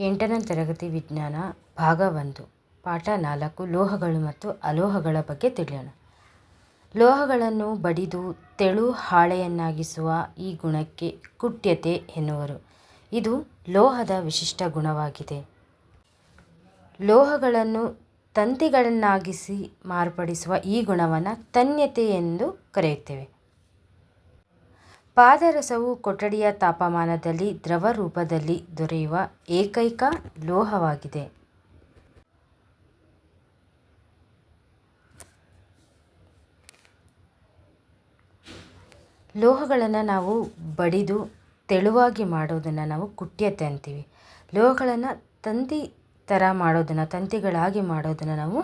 ಎಂಟನೇ ತರಗತಿ ವಿಜ್ಞಾನ ಭಾಗ ಒಂದು, ಪಾಠ ನಾಲ್ಕು, ಲೋಹಗಳು ಮತ್ತು ಅಲೋಹಗಳ ಬಗ್ಗೆ ತಿಳಿಯೋಣ. ಲೋಹಗಳನ್ನು ಬಡಿದು ತೆಳು ಹಾಳೆಯನ್ನಾಗಿಸುವ ಈ ಗುಣಕ್ಕೆ ಕುಟ್ಯತೆ ಎನ್ನುವರು. ಇದು ಲೋಹದ ವಿಶಿಷ್ಟ ಗುಣವಾಗಿದೆ. ಲೋಹಗಳನ್ನು ತಂತಿಗಳನ್ನಾಗಿಸಿ ಮಾರ್ಪಡಿಸುವ ಈ ಗುಣವನ್ನು ತನ್ಯತೆ ಎಂದು ಕರೆಯುತ್ತೇವೆ. ಪಾದರಸವು ಕೊಠಡಿಯ ತಾಪಮಾನದಲ್ಲಿ ದ್ರವ ರೂಪದಲ್ಲಿ ದೊರೆಯುವ ಏಕೈಕ ಲೋಹವಾಗಿದೆ. ಲೋಹಗಳನ್ನು ನಾವು ಬಡಿದು ತೆಳುವಾಗಿ ಮಾಡೋದನ್ನು ನಾವು ಕುಟ್ಯತೆ ಅಂತೀವಿ. ಲೋಹಗಳನ್ನು ತಂತಿ ಥರ ಮಾಡೋದನ್ನು, ತಂತಿಗಳಾಗಿ ಮಾಡೋದನ್ನು ನಾವು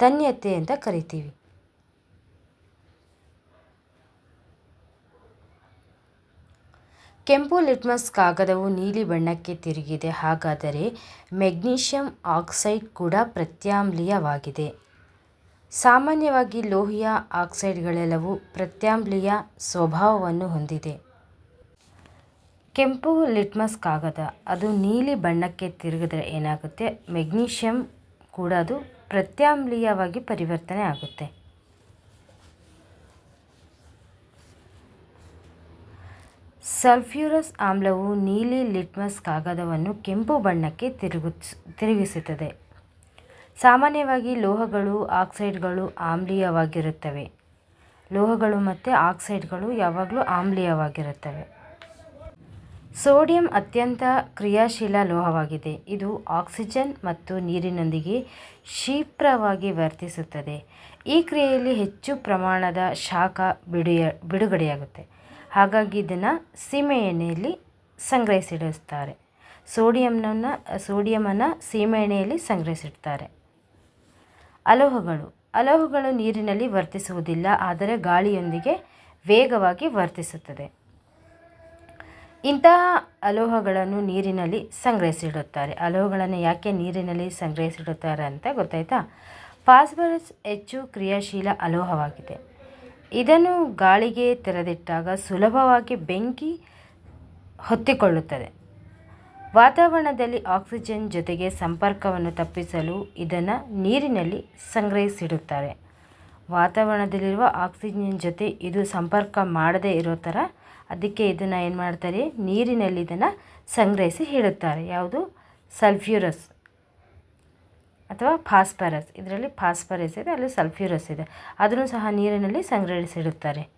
ತನ್ಯತೆ ಅಂತ ಕರಿತೀವಿ. ಕೆಂಪು ಲಿಟ್ಮಸ್ ಕಾಗದವು ನೀಲಿ ಬಣ್ಣಕ್ಕೆ ತಿರುಗಿದೆ. ಹಾಗಾದರೆ ಮೆಗ್ನೀಷಿಯಂ ಆಕ್ಸೈಡ್ ಕೂಡ ಪ್ರತ್ಯಾಮ್ಲೀಯವಾಗಿದೆ. ಸಾಮಾನ್ಯವಾಗಿ ಲೋಹಿಯ ಆಕ್ಸೈಡ್ಗಳೆಲ್ಲವೂ ಪ್ರತ್ಯಾಮ್ಲೀಯ ಸ್ವಭಾವವನ್ನು ಹೊಂದಿದೆ. ಕೆಂಪು ಲಿಟ್ಮಸ್ ಕಾಗದ, ಅದು ನೀಲಿ ಬಣ್ಣಕ್ಕೆ ತಿರುಗಿದ್ರೆ ಏನಾಗುತ್ತೆ? ಮೆಗ್ನೀಷಿಯಂ ಕೂಡ ಅದು ಪ್ರತ್ಯಾಮ್ಲೀಯವಾಗಿ ಪರಿವರ್ತನೆ ಆಗುತ್ತೆ. ಸಲ್ಫ್ಯೂರಸ್ ಆಮ್ಲವು ನೀಲಿ ಲಿಟ್ಮಸ್ ಕಾಗದವನ್ನು ಕೆಂಪು ಬಣ್ಣಕ್ಕೆ ತಿರುಗಿಸ್ ತಿರುಗಿಸುತ್ತದೆ. ಸಾಮಾನ್ಯವಾಗಿ ಲೋಹಗಳು, ಆಕ್ಸೈಡ್ಗಳು ಆಮ್ಲೀಯವಾಗಿರುತ್ತವೆ. ಲೋಹಗಳು ಮತ್ತು ಆಕ್ಸೈಡ್ಗಳು ಯಾವಾಗಲೂ ಆಮ್ಲೀಯವಾಗಿರುತ್ತವೆ. ಸೋಡಿಯಂ ಅತ್ಯಂತ ಕ್ರಿಯಾಶೀಲ ಲೋಹವಾಗಿದೆ. ಇದು ಆಕ್ಸಿಜನ್ ಮತ್ತು ನೀರಿನೊಂದಿಗೆ ಕ್ಷಿಪ್ರವಾಗಿ ವರ್ತಿಸುತ್ತದೆ. ಈ ಕ್ರಿಯೆಯಲ್ಲಿ ಹೆಚ್ಚು ಪ್ರಮಾಣದ ಶಾಖ ಬಿಡುಗಡೆಯಾಗುತ್ತದೆ ಬಿಡುಗಡೆಯಾಗುತ್ತೆ. ಹಾಗಾಗಿ ಇದನ್ನು ಸೀಮೆ ಎಣ್ಣೆಯಲ್ಲಿ ಸಂಗ್ರಹಿಸಿಡುತ್ತಾರೆ ಸೋಡಿಯಂನ ಸೋಡಿಯಮನ್ನು ಸೀಮೆಎಣ್ಣೆಯಲ್ಲಿ ಸಂಗ್ರಹಿಸಿಡ್ತಾರೆ. ಅಲೋಹಗಳು. ಅಲೋಹಗಳು ನೀರಿನಲ್ಲಿ ವರ್ತಿಸುವುದಿಲ್ಲ, ಆದರೆ ಗಾಳಿಯೊಂದಿಗೆ ವೇಗವಾಗಿ ವರ್ತಿಸುತ್ತದೆ. ಇಂತಹ ಅಲೋಹಗಳನ್ನು ನೀರಿನಲ್ಲಿ ಸಂಗ್ರಹಿಸಿಡುತ್ತಾರೆ. ಅಲೋಹಗಳನ್ನು ಯಾಕೆ ನೀರಿನಲ್ಲಿ ಸಂಗ್ರಹಿಸಿಡುತ್ತಾರೆ ಅಂತ ಗೊತ್ತಾಯ್ತಾ? ಫಾಸ್ಫರಸ್ ಹೆಚ್ಚು ಕ್ರಿಯಾಶೀಲ ಅಲೋಹವಾಗಿದೆ. ಇದನ್ನು ಗಾಳಿಗೆ ತೆರೆದಿಟ್ಟಾಗ ಸುಲಭವಾಗಿ ಬೆಂಕಿ ಹೊತ್ತಿಕೊಳ್ಳುತ್ತದೆ. ವಾತಾವರಣದಲ್ಲಿ ಆಕ್ಸಿಜನ್ ಜೊತೆಗೆ ಸಂಪರ್ಕವನ್ನು ತಪ್ಪಿಸಲು ಇದನ್ನು ನೀರಿನಲ್ಲಿ ಸಂಗ್ರಹಿಸಿಡುತ್ತಾರೆ. ವಾತಾವರಣದಲ್ಲಿರುವ ಆಕ್ಸಿಜನ್ ಜೊತೆ ಇದು ಸಂಪರ್ಕ ಮಾಡದೇ ಇರೋ ಥರ ಅದಕ್ಕೆ ಇದನ್ನು ಏನು ಮಾಡ್ತಾರೆ? ನೀರಿನಲ್ಲಿ ಇದನ್ನು ಸಂಗ್ರಹಿಸಿ ಇಡುತ್ತಾರೆ. ಯಾವುದು? ಸಲ್ಫ್ಯೂರಸ್. ಅಥವಾ ಫಾಸ್ಫರಸ್. ಇದರಲ್ಲಿ ಫಾಸ್ಫರಸ್ ಇದೆ ಅಲ್ಲಿ ಸಲ್ಫ್ಯೂರಸ್ ಇದೆ. ಅದನ್ನು ಸಹ ನೀರಿನಲ್ಲಿ ಸಂಗ್ರಹಿಸಿಡುತ್ತಾರೆ.